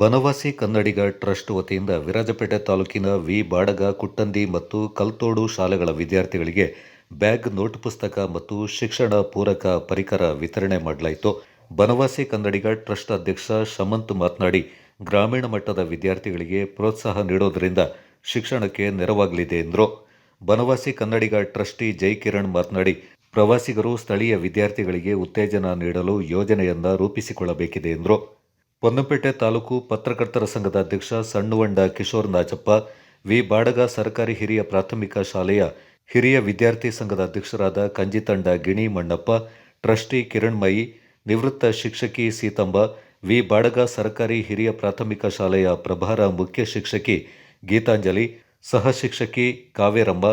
ಬನವಾಸಿ ಕನ್ನಡಿಗ trust ವತಿಯಿಂದ ವಿರಾಜಪೇಟೆ ತಾಲೂಕಿನ V. Badaga, Kuttandi ಮತ್ತು ಕಲ್ತೋಡು ಶಾಲೆಗಳ ವಿದ್ಯಾರ್ಥಿಗಳಿಗೆ ಬ್ಯಾಗ್, ನೋಟ್ ಪುಸ್ತಕ ಮತ್ತು ಶಿಕ್ಷಣ ಪೂರಕ ಪರಿಕರ ವಿತರಣೆ ಮಾಡಲಾಯಿತು. ಬನವಾಸಿ ಕನ್ನಡಿಗ ಟ್ರಸ್ಟ್ ಅಧ್ಯಕ್ಷ ಶಮಂತ್ ಮಾತನಾಡಿ, ಗ್ರಾಮೀಣ ಮಟ್ಟದ ವಿದ್ಯಾರ್ಥಿಗಳಿಗೆ ಪ್ರೋತ್ಸಾಹ ನೀಡೋದರಿಂದ ಶಿಕ್ಷಣಕ್ಕೆ ನೆರವಾಗಲಿದೆ ಎಂದರು. ಬನವಾಸಿ ಕನ್ನಡಿಗ ಟ್ರಸ್ಟಿ ಜೈ ಕಿರಣ್ ಮಾತನಾಡಿ, ಪ್ರವಾಸಿಗರು ಸ್ಥಳೀಯ ವಿದ್ಯಾರ್ಥಿಗಳಿಗೆ ಉತ್ತೇಜನ ನೀಡಲು ಯೋಜನೆಯನ್ನು ರೂಪಿಸಿಕೊಳ್ಳಬೇಕಿದೆ ಎಂದರು. ಪೊನ್ನಪೇಟೆ ತಾಲೂಕು ಪತ್ರಕರ್ತರ ಸಂಘದ ಅಧ್ಯಕ್ಷ ಸಣ್ಣುವಂಡ ಕಿಶೋರ್ ನಾಚಪ್ಪ ವಿ. ಬಾಡಗ ಸರ್ಕಾರಿ ಹಿರಿಯ ಪ್ರಾಥಮಿಕ ಶಾಲೆಯ ಹಿರಿಯ ವಿದ್ಯಾರ್ಥಿ ಸಂಘದ ಅಧ್ಯಕ್ಷರಾದ ಕಂಜಿತಂಡ ಗಿಣಿ ಮಣ್ಣಪ್ಪ, ಟ್ರಸ್ಟಿ ಕಿರಣ್ಮಯಿ ನಿವೃತ್ತ ಶಿಕ್ಷಕಿ ಸೀತಂಬ, ವಿ. ಬಾಡಗ ಸರ್ಕಾರಿ ಹಿರಿಯ ಪ್ರಾಥಮಿಕ ಶಾಲೆಯ ಪ್ರಭಾರ ಮುಖ್ಯ ಶಿಕ್ಷಕಿ ಗೀತಾಂಜಲಿ, ಸಹ ಶಿಕ್ಷಕಿ ಕಾವೇರಮ್ಮ,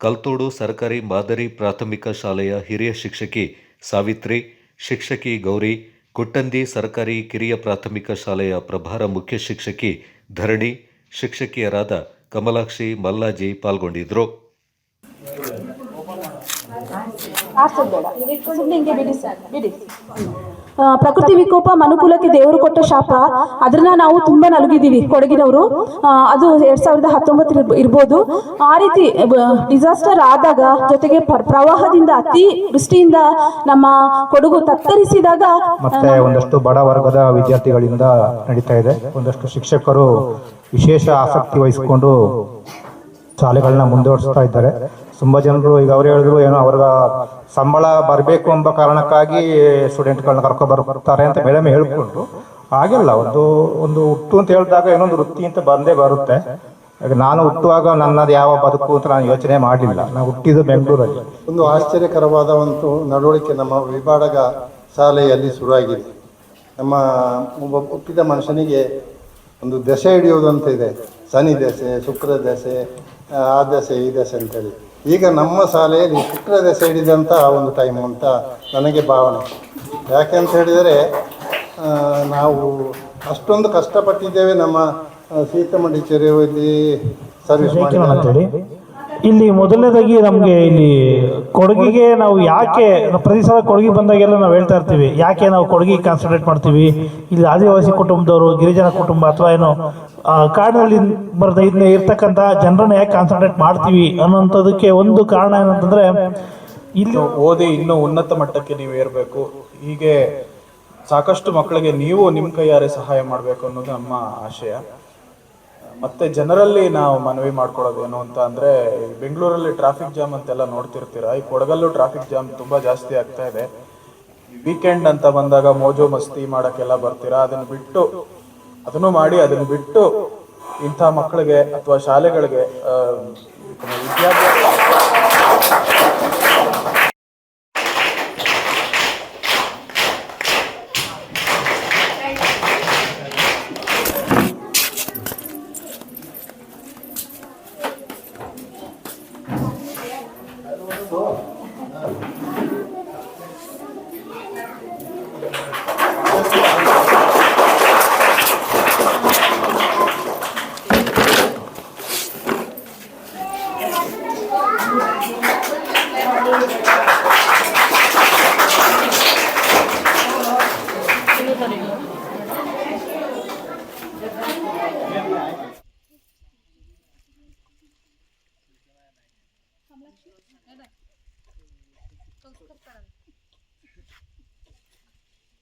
ಕಲ್ತೋಡು ಸರ್ಕಾರಿ ಮಾದರಿ ಪ್ರಾಥಮಿಕ ಶಾಲೆಯ ಹಿರಿಯ ಶಿಕ್ಷಕಿ ಸಾವಿತ್ರಿ, ಶಿಕ್ಷಕಿ ಗೌರಿ ಕುಟ್ಟಂದಿ ಸರ್ಕಾರಿ ಕಿರಿಯ ಪ್ರಾಥಮಿಕ ಶಾಲೆಯ ಪ್ರಭಾರ ಮುಖ್ಯ ಶಿಕ್ಷಕಿ ಧರಣಿ ಶಿಕ್ಷಕಿಯರಾದ ಕಮಲಾಕ್ಷಿ ಮಲ್ಲಾಜಿ ಪಾಲ್ಗೊಂಡಿದ್ದರು ಬೇಡ. ಪ್ರಕೃತಿ ವಿಕೋಪ ಮನುಕುಲಕ್ಕೆ ದೇವರು ಕೊಟ್ಟ ಶಾಪ ಅದನ್ನ ನಾವು ತುಂಬಾ ನಲುಗಿದ್ದೀವಿ ಕೊಡಗಿನವರು. ಅದು ಎರಡ್ ಸಾವಿರದ ಹತ್ತೊಂಬತ್ತರ ಇರ್ಬೋದು. ಆ ರೀತಿ ಡಿಸಾಸ್ಟರ್ ಆದಾಗ ಜೊತೆಗೆ ಪ್ರವಾಹದಿಂದ ಅತಿ ವೃಷ್ಟಿಯಿಂದ ನಮ್ಮ ಕೊಡಗು ತತ್ತರಿಸಿದಾಗ ಮತ್ತೆ ಒಂದಷ್ಟು ಬಡ ವರ್ಗದ ವಿದ್ಯಾರ್ಥಿಗಳಿಂದ ನಡೀತಾ ಇದೆ. ಒಂದಷ್ಟು ಶಿಕ್ಷಕರು ವಿಶೇಷ ಆಸಕ್ತಿ ವಹಿಸಿಕೊಂಡು ಶಾಲೆಗಳನ್ನ ಮುಂದುವರಿಸ್ತಾ ಇದ್ದಾರೆ. ತುಂಬಾ ಜನರು ಈಗ ಅವ್ರು ಹೇಳಿದ್ರು ಏನೋ ಅವ್ರ ಸಂಬಳ ಬರಬೇಕು ಎಂಬ ಕಾರಣಕ್ಕಾಗಿ ಸ್ಟೂಡೆಂಟ್ಗಳನ್ನ ಕರ್ಕೊ ಬರ್ತಾರೆ ಅಂತ ಮೇಡಮ್ ಹೇಳ್ಕೊಂಡ್ರು ಹಾಗೆಲ್ಲ, ಒಂದು ಒಂದು ಹುಟ್ಟು ಅಂತ ಹೇಳಿದಾಗ ಏನೊಂದು ವೃತ್ತಿ ಅಂತ ಬಂದೇ ಬರುತ್ತೆ. ನಾನು ಹುಟ್ಟುವಾಗ ನನ್ನದು ಯಾವ ಬದುಕು ಅಂತ ನಾನು ಯೋಚನೆ ಮಾಡಲಿಲ್ಲ ನಾನು ಹುಟ್ಟಿದ್ದು ಬೆಂಗಳೂರಲ್ಲಿ. ಒಂದು ಆಶ್ಚರ್ಯಕರವಾದ ಒಂದು ನಡವಳಿಕೆ ನಮ್ಮ ವಿಭಾಗ ಶಾಲೆಯಲ್ಲಿ ಶುರುವಾಗಿದೆ. ನಮ್ಮ ಒಬ್ಬ ಹುಟ್ಟಿದ ಮನುಷ್ಯನಿಗೆ ಒಂದು ದೆಸೆ ಹಿಡಿಯೋದು ಅಂತ ಇದೆ. ಶನಿ ದೆಸೆ, ಶುಕ್ರ ದೆಸೆ, ಆ ದೆಸೆ, ಈ ದೆಸೆ ಅಂತೇಳಿ ಈಗ ನಮ್ಮ ಶಾಲೆಯಲ್ಲಿ ಚಿತ್ರದ ಹಿಡಿದಂಥ ಒಂದು ಟೈಮ್ ಅಂತ ನನಗೆ ಭಾವನೆ. ಯಾಕೆ ಅಂತ ಹೇಳಿದರೆ ನಾವು ಅಷ್ಟೊಂದು ಕಷ್ಟಪಟ್ಟಿದ್ದೇವೆ ನಮ್ಮ ಸೀತಮ್ಮ ಟೀಚರ್ ಚೆರೆಯಲ್ಲಿ ಸರ್ವಿಸ್ ಮಾಡಿ ಇಲ್ಲಿ ಮೊದಲನೇದಾಗಿ ನಮಗೆ ಇಲ್ಲಿ ಕೊಡಗಿಗೆ ನಾವು ಯಾಕೆ ಪ್ರತಿ ಸಲ ಕೊಡಗಿ ಬಂದಾಗೆಲ್ಲ ನಾವು ಹೇಳ್ತಾ ಇರ್ತೀವಿ. ಯಾಕೆ ನಾವು ಕೊಡಗಿ ಕಾನ್ಸಂಟ್ರೇಟ್ ಮಾಡ್ತೀವಿ? ಇಲ್ಲಿ ಆದಿವಾಸಿ ಕುಟುಂಬದವರು, ಗಿರಿಜನ ಕುಟುಂಬ ಅಥವಾ ಏನು ಕಾಡಿನಲ್ಲಿ ಬರದ ಇರ್ತಕ್ಕಂಥ ಜನರನ್ನ ಯಾಕೆ ಕಾನ್ಸಂಟ್ರೇಟ್ ಮಾಡ್ತೀವಿ ಅನ್ನೋಂಥದಕ್ಕೆ ಒಂದು ಕಾರಣ ಏನಂತಂದ್ರೆ ಇಲ್ಲಿ ಓದಿ ಇನ್ನೂ ಉನ್ನತ ಮಟ್ಟಕ್ಕೆ ನೀವು ಏರಬೇಕು. ಹೀಗೆ ಸಾಕಷ್ಟು ಮಕ್ಕಳಿಗೆ ನೀವು ನಿಮ್ಮ ಕೈಯಾರೆ ಸಹಾಯ ಮಾಡಬೇಕು ಅನ್ನೋದು ನಮ್ಮ ಆಶಯ. ಮತ್ತೆ ಜನರಲ್ಲಿ ನಾವು ಮನವಿ ಮಾಡ್ಕೊಳ್ಳೋದೇನು ಅಂತ ಅಂದ್ರೆ ಬೆಂಗಳೂರಲ್ಲಿ ಟ್ರಾಫಿಕ್ ಜಾಮ್ ಅಂತೆಲ್ಲ ನೋಡ್ತಿರ್ತೀರಾ? ಈ ಕೊಡಗಲ್ಲೂ ಟ್ರಾಫಿಕ್ ಜಾಮ್ ತುಂಬಾ ಜಾಸ್ತಿ ಆಗ್ತಾ ಇದೆ. ವೀಕೆಂಡ್ ಅಂತ ಬಂದಾಗ ಮೋಜು ಮಸ್ತಿ ಮಾಡೋಕ್ಕೆಲ್ಲ ಬರ್ತೀರಾ? ಅದನ್ನ ಬಿಟ್ಟು ಅದನ್ನು ಮಾಡಿ ಅದನ್ನ ಬಿಟ್ಟು ಇಂಥ ಮಕ್ಕಳಿಗೆ ಅಥವಾ ಶಾಲೆಗಳಿಗೆ ಆ, Bye-bye. Estão-se.